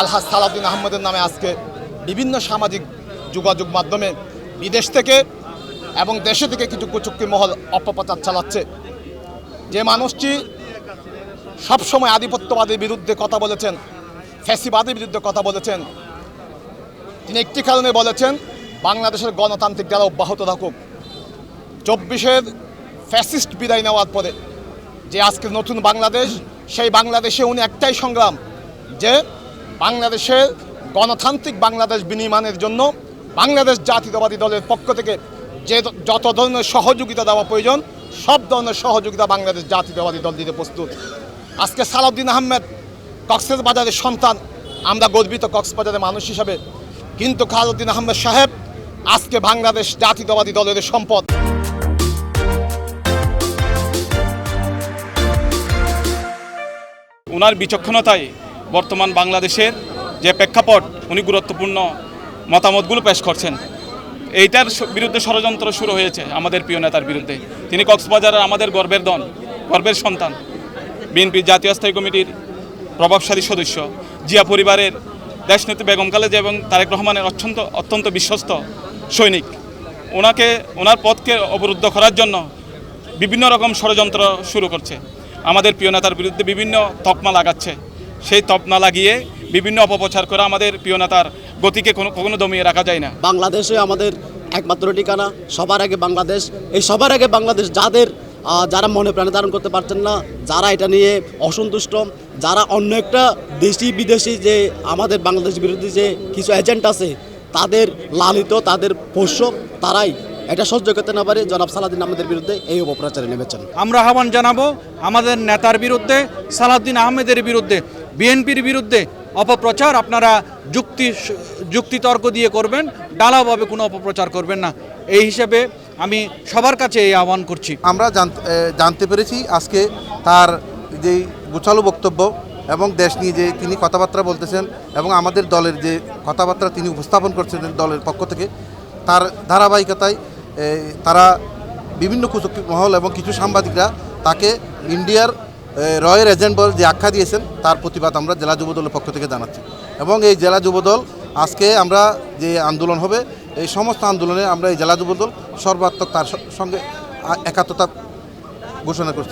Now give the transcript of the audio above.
আলহাজ সালাউদ্দিন আহমদের নামে আজকে বিভিন্ন সামাজিক যোগাযোগ মাধ্যমে বিদেশ থেকে এবং দেশে থেকে কিছু কুচুক্তি মহল অপপ্রচার চালাচ্ছে। যে মানুষটি সবসময় আধিপত্যবাদের বিরুদ্ধে কথা বলেছেন, ফ্যাসিবাদের বিরুদ্ধে কথা বলেছেন, তিনি একটি কারণে বলেছেন, বাংলাদেশের গণতান্ত্রিক যারা অব্যাহত থাকুক। চব্বিশের ফ্যাসিস্ট বিদায় নেওয়ার পরে যে আজকের নতুন বাংলাদেশ, সেই বাংলাদেশে উনি একটাই সংগ্রাম, যে বাংলাদেশের গণতান্ত্রিক বাংলাদেশ বিনির্মাণের জন্য বাংলাদেশ জাতীয়তাবাদী দলের পক্ষ থেকে যে যত ধরনের সহযোগিতা দেওয়া প্রয়োজন, সব ধরনের সহযোগিতা বাংলাদেশ জাতীয়তাবাদী দল দিতে প্রস্তুত। আজকে সালাউদ্দিন আহমেদ, কক্সেস বাজারের সন্তান, আমরা গর্বিত কক্সবাজারের মানুষ হিসাবে। কিন্তু খালুদ্দিন আহমেদ সাহেব, আজকে বাংলাদেশ জাতীয়তাবাদী দলের সম্পদ। ওনার বিচক্ষণতায় বর্তমান বাংলাদেশের যে প্রেক্ষাপট, উনি গুরুত্বপূর্ণ মতামতগুলো পেশ করছেন। এইটার বিরুদ্ধে ষড়যন্ত্র শুরু হয়েছে আমাদের প্রিয় নেতার বিরুদ্ধে। তিনি কক্সবাজারের আমাদের গর্বের দন গর্বের সন্তান। বিএনপি জাতীয় স্থায়ী কমিটির প্রভাবশালী সদস্য। জিয়া পরিবারের দেশনেত্রী বেগম খালেদা এবং তারেক রহমানের অত্যন্ত অত্যন্ত বিশ্বস্ত সৈনিক। ওনাকে ওনার পথকে অবরুদ্ধ করার জন্য বিভিন্ন রকম ষড়যন্ত্র শুরু করছে। আমাদের প্রিয় নেতার বিরুদ্ধে বিভিন্ন তকমা লাগাচ্ছে। সেই তকমা লাগিয়ে বিভিন্ন অপপ্রচার করে আমাদের প্রিয় নেতার গতিকে কোনো, কখনো দমিয়ে রাখা যায় না। বাংলাদেশে আমাদের একমাত্র ঠিকানা, সবার আগে বাংলাদেশ। এই সবার আগে বাংলাদেশ যাদের যারা মনে প্রাণে ধারণ করতে পারছেন না, যারা এটা নিয়ে অসন্তুষ্ট, যারা অন্য একটা দেশি বিদেশি যে আমাদের বাংলাদেশ বিরোধী যে কিছু এজেন্ট আছে, তাদের লালিত, তাদের পোষ্য, তারাই এটা সহ্য করতে না পারে জনাব সালাদিন আমাদের বিরুদ্ধে এই অপপ্রচারে নেমেছেন। আমরা আহ্বান জানাব আমাদের নেতার বিরুদ্ধে সালাউদ্দিন আহমেদের বিরুদ্ধে বিএনপির বিরুদ্ধে অপপ্রচার। আপনারা যুক্তি যুক্তিতর্ক দিয়ে করবেন ডালাভাবে কোনো অপপ্রচার করবেন না। এই হিসেবে আমি সবার কাছে এই আহ্বান করছি। আমরা জানতে জানতে পেরেছি আজকে তার যেই গোছালো বক্তব্য এবং দেশ নিয়ে যে তিনি কথাবার্তা বলতেছেন এবং আমাদের দলের যে কথাবার্তা তিনি উপস্থাপন করছেন দলের পক্ষ থেকে তার ধারাবাহিকতায় তারা বিভিন্ন কুচক্রি মহল এবং কিছু সাংবাদিকরা তাকে ইন্ডিয়ার রয়ের এজেন্ট বল যে আখ্যা দিয়েছেন, তার প্রতিবাদ আমরা জেলা যুবদলের পক্ষ থেকে জানাচ্ছি। এবং এই জেলা যুবদল আজকে আমরা যে আন্দোলন হবে, এই সমস্ত আন্দোলনে আমরা এই জেলা যুবদল সর্বাত্মক তার সঙ্গে একাত্মতা ঘোষণা করছি।